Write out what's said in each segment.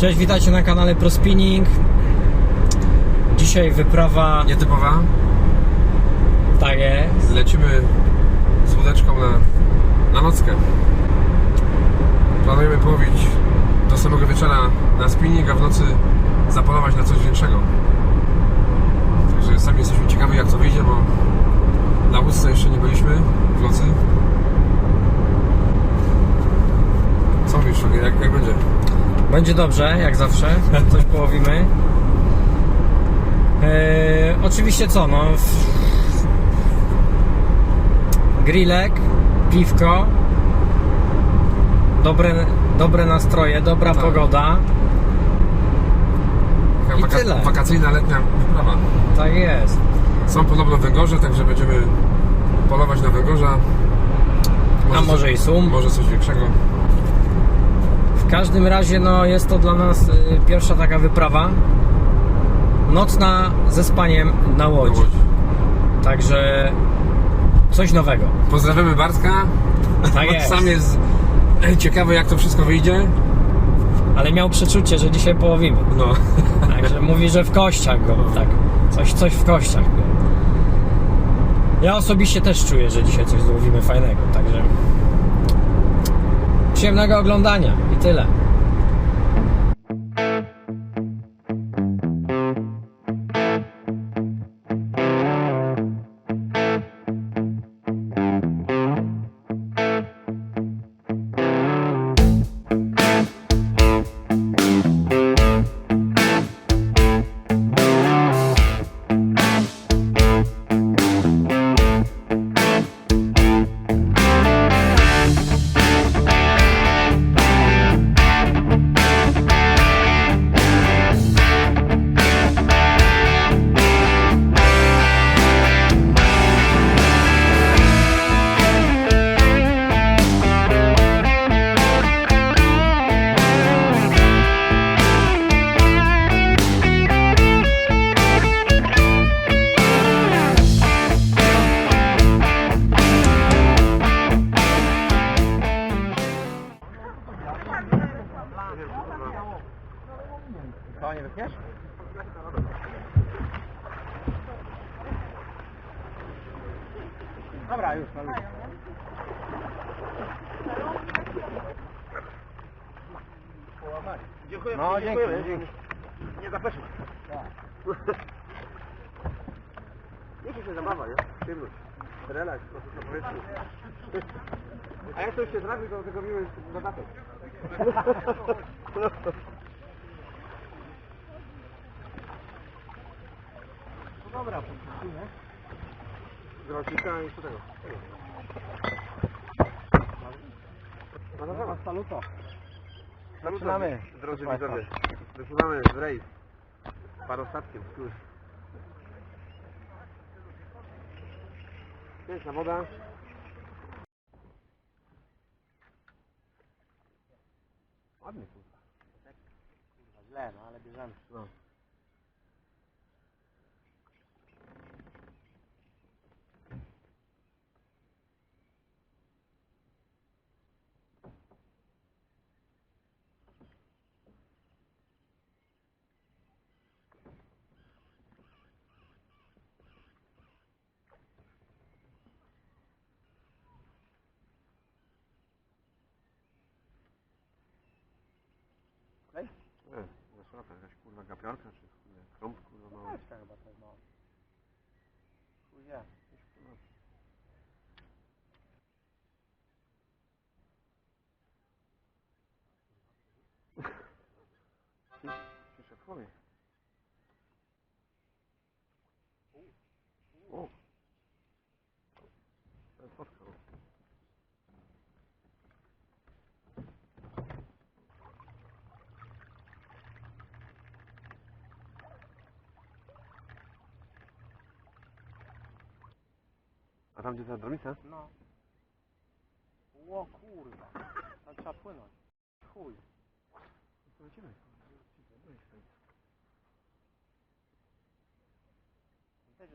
Cześć, witajcie na kanale ProSpinning. Dzisiaj wyprawa. Nietypowa. Tak jest. Lecimy z wódeczką na, na nockę. Planujemy połowić do samego wieczora na spinning, a w nocy zapolować na coś większego. Także sami jesteśmy ciekawi jak to wyjdzie, bo na łódce jeszcze nie byliśmy w nocy. Co mówisz, Szwagier? jak, jak będzie? Będzie dobrze, jak zawsze. Coś połowimy. Eee, oczywiście co, no. Grillek, piwko. Dobre, dobre nastroje, dobra Tak. pogoda. Taka I tyle. wakacyjna letnia wyprawa. Tak jest. Są podobno węgorze, także będziemy polować na węgorza. A może i sum. Może coś większego. W każdym razie no, jest to dla nas y, pierwsza taka wyprawa nocna ze spaniem na Na łodzi. łodzi. Także coś nowego. Pozdrawiamy Bartka. Tak jest. Sam jest ciekawy jak to wszystko wyjdzie. Ale miał przeczucie, że dzisiaj połowimy. No. Także mówi, że w kościach go, tak. Coś, coś w kościach go. Ja osobiście też czuję, że dzisiaj coś złowimy fajnego, także przyjemnego oglądania i tyle. Się zabawa, nie? Przyjemność. Relaks, po prostu na powietrzu. A jak to już się trafi, to tylko miły dodatek. No dobra, podpisujmy. Z rocznika i co tego? No dobra, no, Saluto. Zaczynamy, Zaczynamy. drodzy Proszę widzowie. Wypływamy w rejs parostatkiem. Już. Piękna woda. Ładnie kurwa. Kurwa, źle, no ale bierzemy. No. Nie, zasłata, jakaś kurwa gapiarka, czy kurwa krąg, kurwa mały. Paczka chyba to jest mała. Chuj wie. Ci szefowie. O! A tam gdzie ta? No. Ło kurwa. Tam trzeba płynąć. Chuj. Lecimy. Też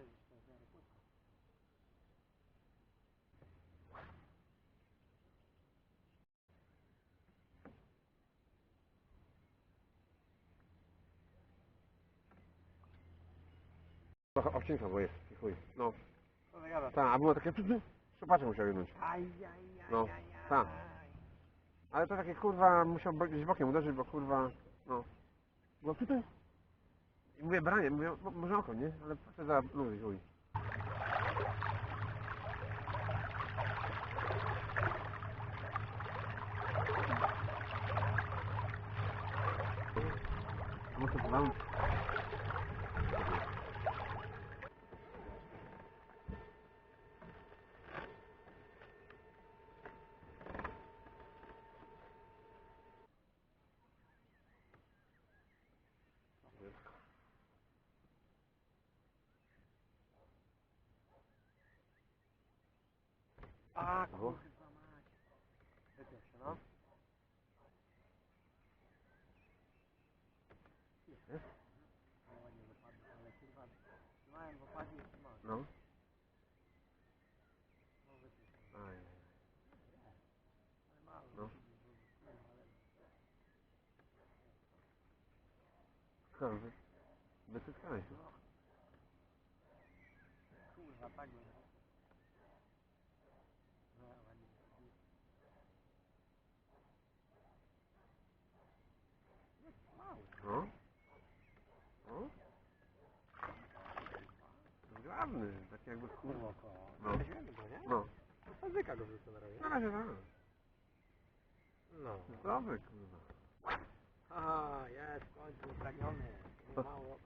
bo jest. Chuj. No. Gada? Tak, a było takie... Szczepacze musiał jednąć. No, tak. Ale to takie kurwa musiał gdzieś bokiem uderzyć, bo kurwa, no. Bo tutaj. I mówię branie, mówię, mo- może oko, nie? Ale za luzy, chuj. No to mam. A, kurwa mać. Wypiął się, no. No, ładnie wypadło, ale kurwa, trzymałem w opadzie i trzymałem. No. No, wypiął się. Aj. Ale mało. No. Kurwa, ale Co, wy... Wytyskałeś się. kurwa, tak bym. No, ładnie. No. No. Zgrabny, taki jakby kurwa. No. No. Fazyka go wrzucę na razie. Na razie tak. No. Zdrowy kurwa. A, jest, w końcu. Nie mało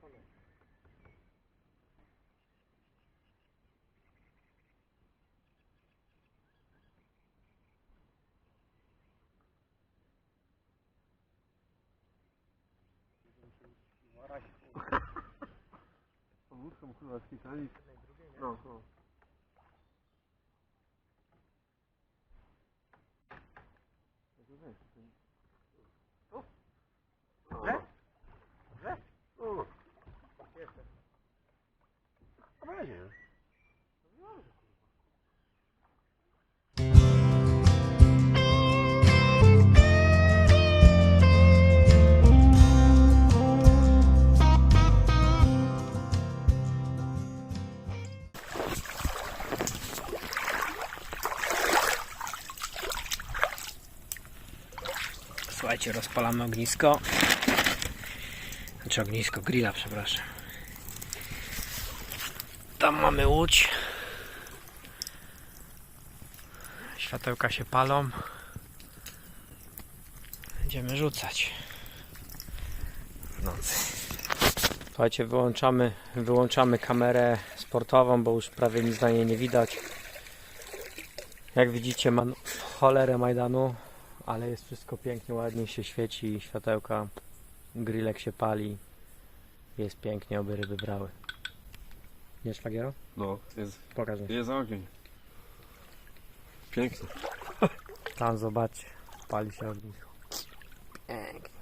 okony. Pomóżką kurwa spisali. No, no. Słuchajcie, rozpalamy ognisko. Znaczy ognisko, grilla, przepraszam. Tam mamy łódź. Światełka się palą. Będziemy rzucać w nocy. Słuchajcie, wyłączamy, wyłączamy kamerę sportową, bo już prawie nic na niej nie widać. Jak widzicie, mam cholerę Majdanu, ale jest wszystko pięknie, ładnie się świeci, światełka, grillek się pali. Jest pięknie, oby ryby brały. Nie szwagiero? No, jest, Pokaż mi. jest ogień. Pięknie. Tam zobaczcie, pali się ognisko. Pięknie.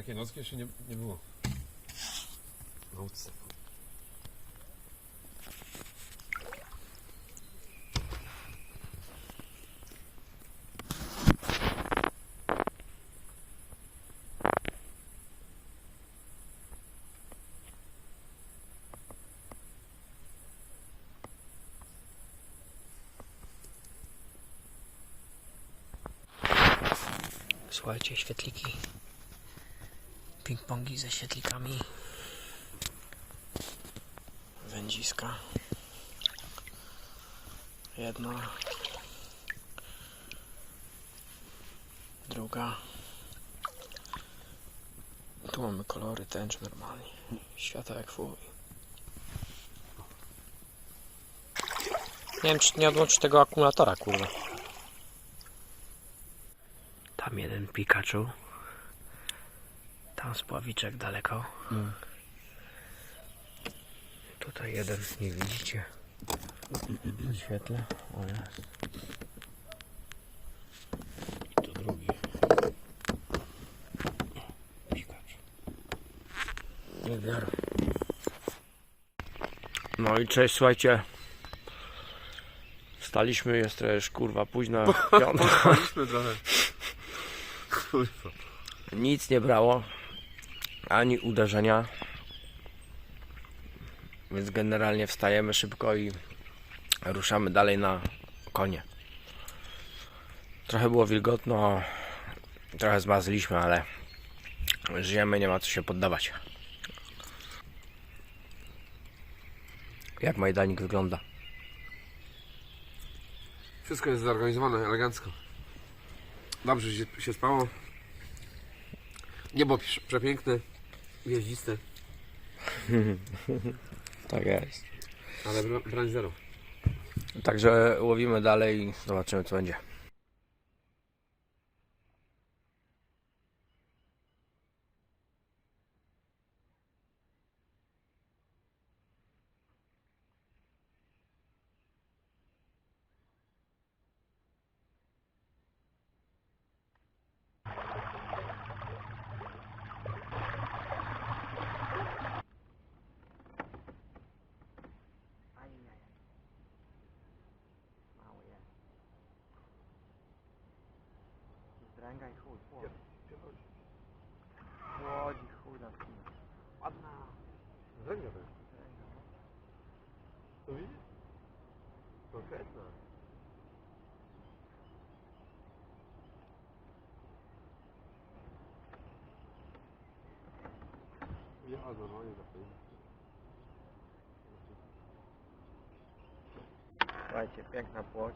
Takie nocki jeszcze nie, nie było. Na łódce. Słuchajcie, świetliki. Ping-pongi ze świetlikami. Wędziska. Jedna. Druga. Tu mamy kolory tęcz normalnie. Świata jak fuj. Nie wiem, czy nie odłączyć tego akumulatora, kurwa. Tam jeden Pikachu. Tam spławiczek daleko. Tutaj jeden, nie widzicie. W świetle. O jest. I tu drugi. Pikacz. Nie biorę. No i cześć, słuchajcie. Wstaliśmy, jest też kurwa późna piąta. Trochę. Kurwa. Nic nie brało. Ani uderzenia. Więc generalnie wstajemy szybko i ruszamy dalej na konie. Trochę było wilgotno, trochę zmazliśmy, ale żyjemy, nie ma co się poddawać. Jak Majdanik wygląda? Wszystko jest zorganizowane elegancko. Dobrze się, się spało. Niebo prze- przepiękne, gwieździste, Tak jest. ale bra- broń zero. Także łowimy dalej i zobaczymy co będzie. Ajajaj. Mały jest. Zdręgaj chuj, chłodzi. Chłodzi chuj na tym. Ładna. Zręgnia to jest. To widzisz? Konkretna. Ja normalnie zapomnę. Słuchajcie, piękna płoć.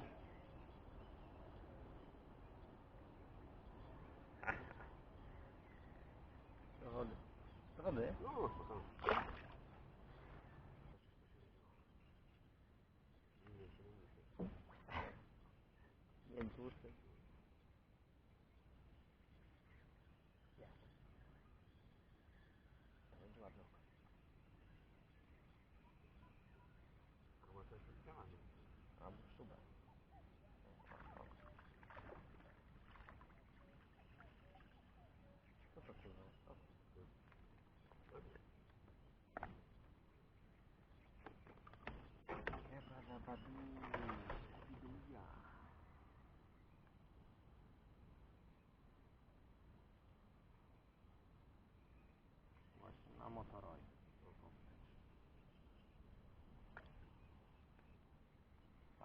Do wody. Do wody? No, spokojnie. Nie tłusty. Będzie ładno. A,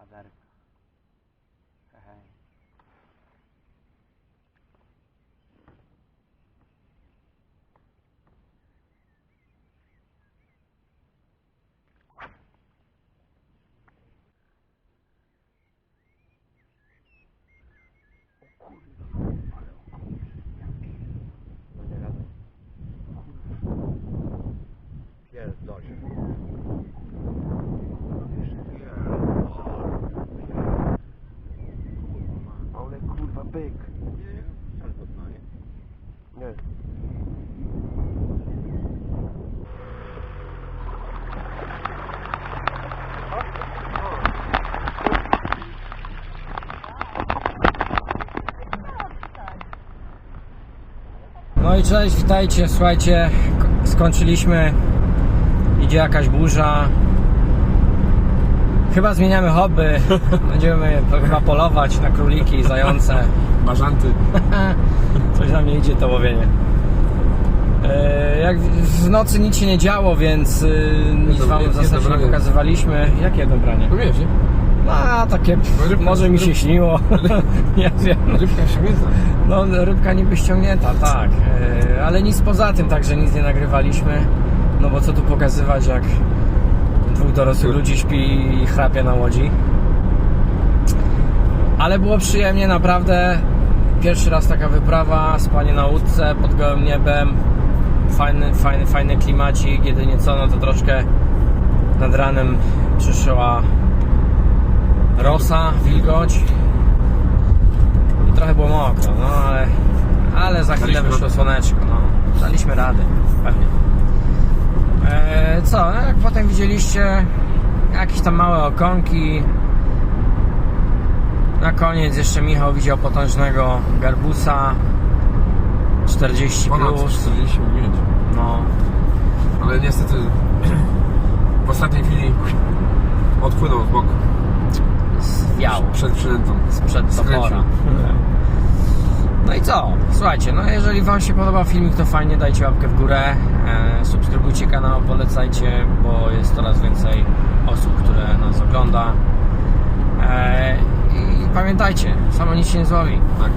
pagar. Ai. Loucura. No i cześć, witajcie, słuchajcie, skończyliśmy, idzie jakaś burza. Chyba zmieniamy hobby, będziemy chyba polować na króliki, zające. Bażanty. Coś nam nie idzie to łowienie. E, Jak w nocy nic się nie działo, więc y, nic wam w zasadzie nie pokazywaliśmy. Jakie dobranie? No wiesz, nie? No, takie, rybka- może mi się ryb- śniło, nie wiem. Rybka międza. No, rybka niby ściągnięta, tak, e, ale nic poza tym, także nic nie nagrywaliśmy. No bo co tu pokazywać, jak dwóch dorosłych ludzi śpi i chrapie na łodzi. Ale było przyjemnie, naprawdę. Pierwszy raz taka wyprawa, spanie na łódce pod gołym niebem. Fajny, fajny, fajny klimacik, jedynie co, no to troszkę nad ranem przyszła rosa, wilgoć i trochę było mokro, no ale, ale za chwilę Daliśmy wyszło radę. słoneczko, no. Daliśmy radę, pewnie. E, co, no, jak potem widzieliście, jakieś tam małe okonki. Na koniec jeszcze Michał widział potężnego garbusa 40 Ponad plus. 45. No, Ale niestety w ostatniej chwili odpłynął w bok Zwiał przed przynętą. sprzed topora. No i co? Słuchajcie, no jeżeli Wam się podobał filmik, to fajnie, dajcie łapkę w górę, e, subskrybujcie kanał, polecajcie, bo jest coraz więcej osób, które nas ogląda. E, I pamiętajcie, samo nic się nie złowi. Tak.